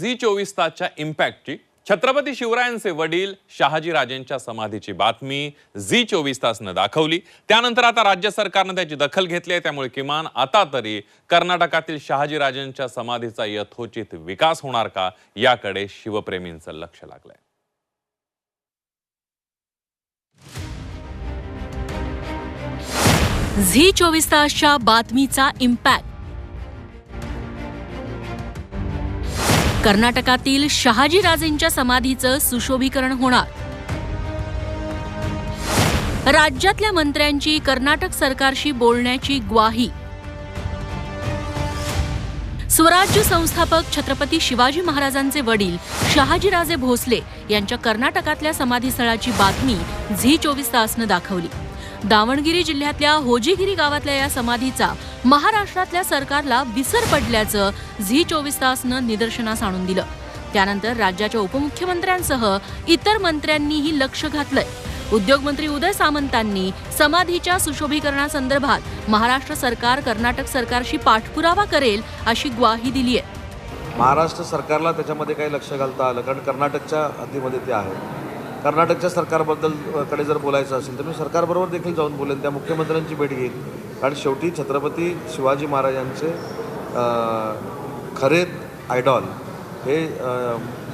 Zee चोवीस तासच्या इम्पॅक्टची छत्रपती शिवरायांचे वडील शहाजीराजेंच्या समाधीची बातमी झी चोवीस तासनं दाखवली. त्यानंतर आता राज्य सरकारनं त्याची दखल घेतली आहे. त्यामुळे किमान आता तरी कर्नाटकातील शहाजीराजेंच्या समाधीचा यथोचित विकास होणार का? याकडे शिवप्रेमींचं लक्ष लागलंय. झी चोवीस तासच्या बातमीचा इम्पॅक्ट कर्नाटकातील शहाजीराजेंच्या समाधीचं सुशोभीकरण होणार. राज्यातल्या मंत्र्यांची कर्नाटक सरकारशी बोलण्याची ग्वाही. स्वराज्य संस्थापक छत्रपती शिवाजी महाराजांचे वडील शहाजीराजे भोसले यांच्या कर्नाटकातल्या समाधीस्थळाची बातमी झी चोवीस तासनं दाखवली. दावणगिरी जिल्ह्यातल्या होजीगिरी गावातल्या या समाधीचा महाराष्ट्रातल्या सरकारला विसर पडल्याचं झी चोवीस तासनं निदर्शनास आणून दिलं. त्यानंतर राज्याच्या उपमुख्यमंत्र्यांसह इतर मंत्र्यांनीही लक्ष घातलंय. उद्योगमंत्री उदय सामंतांनी समाधीच्या सुशोभीकरणासंदर्भात महाराष्ट्र सरकार कर्नाटक सरकारशी पाठपुरावा करेल अशी ग्वाही दिली आहे महाराष्ट्र सरकारला त्याच्यामध्ये काही लक्ष घालता आलं कारण कर्नाटकच्या हद्दीमध्ये ते आहे कर्नाटकच्या सरकारबद्दलकडे जर बोलायचं असेल तर मी सरकारबरोबर देखील जाऊन बोलेन. त्या मुख्यमंत्र्यांची भेट घेईन. कारण शेवटी छत्रपती शिवाजी महाराजांचे खरे आयडॉल हे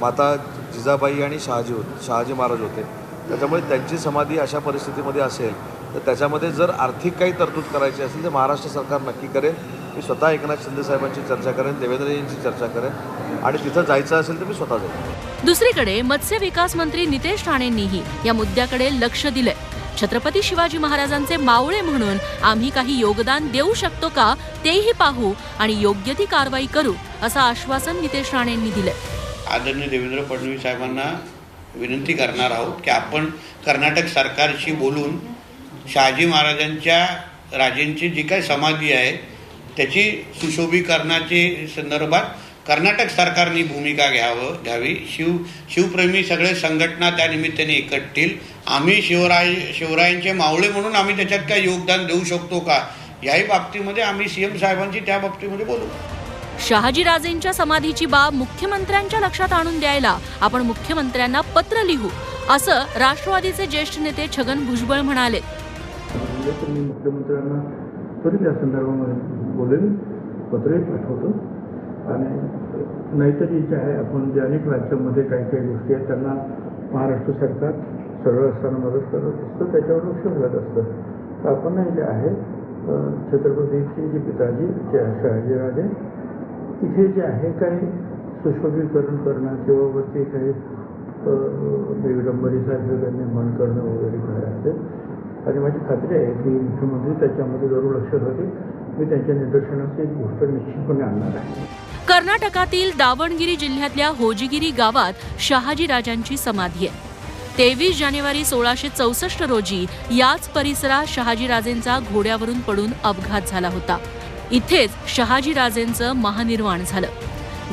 माता जिजाबाई आणि शहाजी होते शहाजी महाराज होते. त्याच्यामुळे त्यांची समाधी अशा परिस्थितीमध्ये असेल तर त्याच्यामध्ये जर आर्थिक काही तरतूद करायची असेल तर महाराष्ट्र सरकार नक्की करेल. मी स्वतः एकनाथ शिंदे साहेबांची चर्चा करेन देवेंद्रजींची चर्चा करेन आणि तिथं जायचं असेल तर मी स्वतः जाईन. दुसरीकडे मत्स्य विकास मंत्री नितेश राणेंनीही या मुद्द्याकडे लक्ष दिलंय. छत्रपती शिवाजी महाराजांचे मावळे म्हणून आम्ही काही योगदान देऊ शकतो का तेही पाहू आणि योग्य ती कारवाई करू असं आश्वासन नितेश राणेंनी दिलंय. आदरणीय देवेंद्र फडणवीस साहेबांना विनंती करणार आहोत की आपण कर्नाटक सरकारशी बोलून शहाजी महाराजांच्या राजेंची जी काही समाधी आहे त्याची सुशोभीकरणाची संदर्भात कर्नाटक सरकारने भूमिका घ्यावं घ्यावी. शिव शिवप्रेमी सगळे संघटना त्या निमित्ताने एकटतील. आम्ही शिवराय शिवरायांचे मावळे म्हणून आम्ही त्याच्यात काय योगदान देऊ शकतो का? याही बाबतीमध्ये आम्ही सी एम साहेबांची त्या बाबतीमध्ये बोलू. शहाजीराजेंच्या समाधीची बाब मुख्यमंत्र्यांच्या लक्षात आणून द्यायला आपण मुख्यमंत्र्यांना पत्र लिहू असं राष्ट्रवादीचे ज्येष्ठ नेते छगन भुजबळ म्हणाले. बोलेन पत्रही पाठवतो. आणि नाहीतरी जे आहे आपण जे अनेक राज्यांमध्ये काही काही गोष्टी आहेत त्यांना महाराष्ट्र सरकार सरळ असताना मदत करत असतं त्याच्यावर लक्ष घालत असतं. तर आपणही जे आहे छत्रपतीची जी जे पिताजी जे शहाजीराजे तिथे जे आहे काही सुशोभीकरण करणं किंवा वरती काही अ, दिगडंबरीसारखं निर्माण करणं वगैरे काय असेल आणि माझी खात्री आहे की मुख्यमंत्री त्याच्यामध्ये जरूर लक्ष घालतील मी त्यांच्या निदर्शनाची एक गोष्ट निश्चितपणे आणणार आहे. कर्नाटकातील दावणगिरी जिल्ह्यातल्या होजीगिरी गावात शहाजी राजांची समाधी आहे. तेवीस जानेवारी सोळाशे चौसष्ट रोजी याच परिसरात शहाजीराजेंचा घोड्यावरून पडून अपघात झाला होता. इथेच शहाजीराजेंचं महानिर्वाण झालं.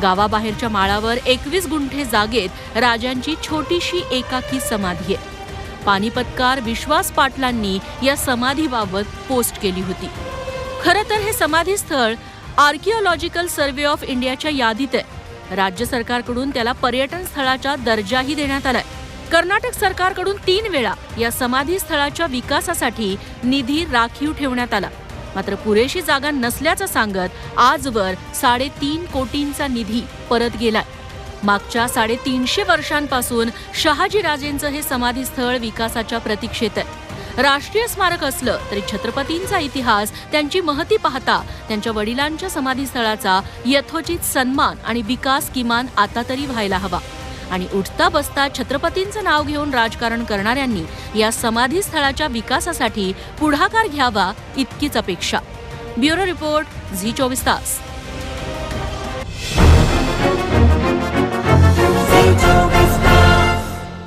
गावाबाहेरच्या माळावर एकवीस गुंठे जागेत राजांची छोटीशी एकाकी समाधी आहे. पानिपतकार विश्वास पाटलांनी या समाधीबाबत पोस्ट केली होती. खरं तर हे समाधी स्थळ आर्किओलॉजिकल सर्व्हे ऑफ इंडियाच्या यादीत आहे. राज्य सरकारकडून त्याला पर्यटन स्थळाचा दर्जाही देण्यात आलाय. कर्नाटक सरकारकडून तीन वेळा या समाधी स्थळाच्या विकासासाठी निधी राखीव ठेवण्यात आला. मात्र पुरेशी जागा नसल्याचं सांगत आजवर साडेतीन कोटींचा निधी परत गेलाय. मागच्या साडेतीनशे वर्षांपासून शहाजीराजेंचं हे समाधी स्थळ विकासाच्या प्रतीक्षेत आहे. राष्ट्रीय स्मारक असलं तरी छत्रपतींचा इतिहास त्यांची महती पाहता त्यांच्या वडिलांच्या समाधीस्थळाचा यथोचित सन्मान आणि विकास किमान आता तरी व्हायला हवा. आणि उठता बसता छत्रपतींचं नाव घेऊन राजकारण करणाऱ्यांनी या समाधीस्थळाच्या विकासासाठी पुढाकार घ्यावा इतकीच अपेक्षा. ब्युरो रिपोर्ट झी चोवीस तास.